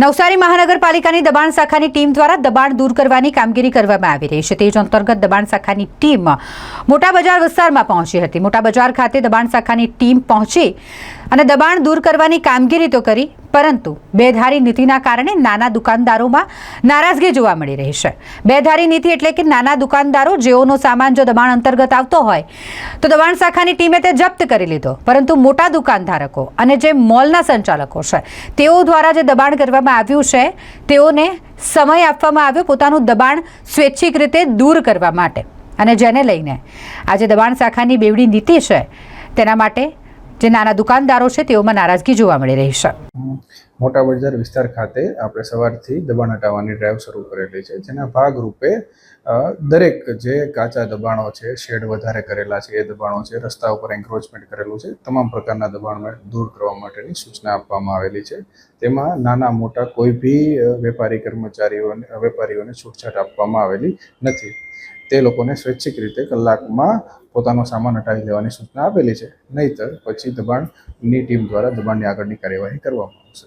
નવસારી મહાનગરપાલિકાની દબાણ શાખાની ટીમ દ્વારા દબાણ દૂર કરવાની કામગીરી કરવામાં આવી રહી છે. તે જ અંતર્ગત દબાણ શાખાની ટીમ મોટા બજાર વિસ્તારમાં પહોંચી હતી. મોટા બજાર ખાતે દબાણ શાખાની ટીમ પહોંચી અને દબાણ દૂર કરવાની કામગીરી તો કરી પરંતુ બેધારી નીતિના કારણે નાના દુકાનદારોમાં નારાજગી જોવા મળી રહી છે. બેધારી નીતિ એટલે કે નાના દુકાનદારો જેઓનો સામાન જો દબાણ અંતર્ગત આવતો હોય, તો દબાણ શાખાની ટીમે તે જપ્ત કરી લીધો. પરંતુ મોટા દુકાનધારકો અને જે મોલના સંચાલકો છે, તેઓ દ્વારા જે દબાણ કરવામાં આવ્યું છે, તેઓને સમય આપવામાં આવ્યો પોતાનું દબાણ સ્વૈચ્છિક રીતે દૂર કરવા માટે. અને જેને લઈને આજે દબાણ શાખાની બેવડી નીતિ છે, તેના માટે જે નાના દુકાનદારો છે તેઓમાં નારાજગી જોવા મળી રહી છે. મોટા બજાર વિસ્તાર ખાતે આપણે સવારથી દબાણ હટાવવાની ડ્રાઈવ શરૂ કરેલી છે, જેના ભાગરૂપે દરેક જે કાચા દબાણો છે, શેડ વધારે કરેલા છે, એ દબાણો છે, રસ્તા ઉપર એન્ક્રોચમેન્ટ કરેલું છે, તમામ પ્રકારના દબાણો દૂર કરવા માટેની સૂચના આપવામાં આવેલી છે. તેમાં નાના મોટા કોઈ બી વેપારી કર્મચારીઓને વેપારીઓને છૂટછાટ આપવામાં આવેલી નથી. તે લોકોને સ્વૈચ્છિક રીતે કલાકમાં પોતાનો સામાન હટાવી લેવાની સૂચના આપેલી છે, નહીતર પછી દબાણની ટીમ દ્વારા દબાણની આગળની કાર્યવાહી કરવામાં આવશે.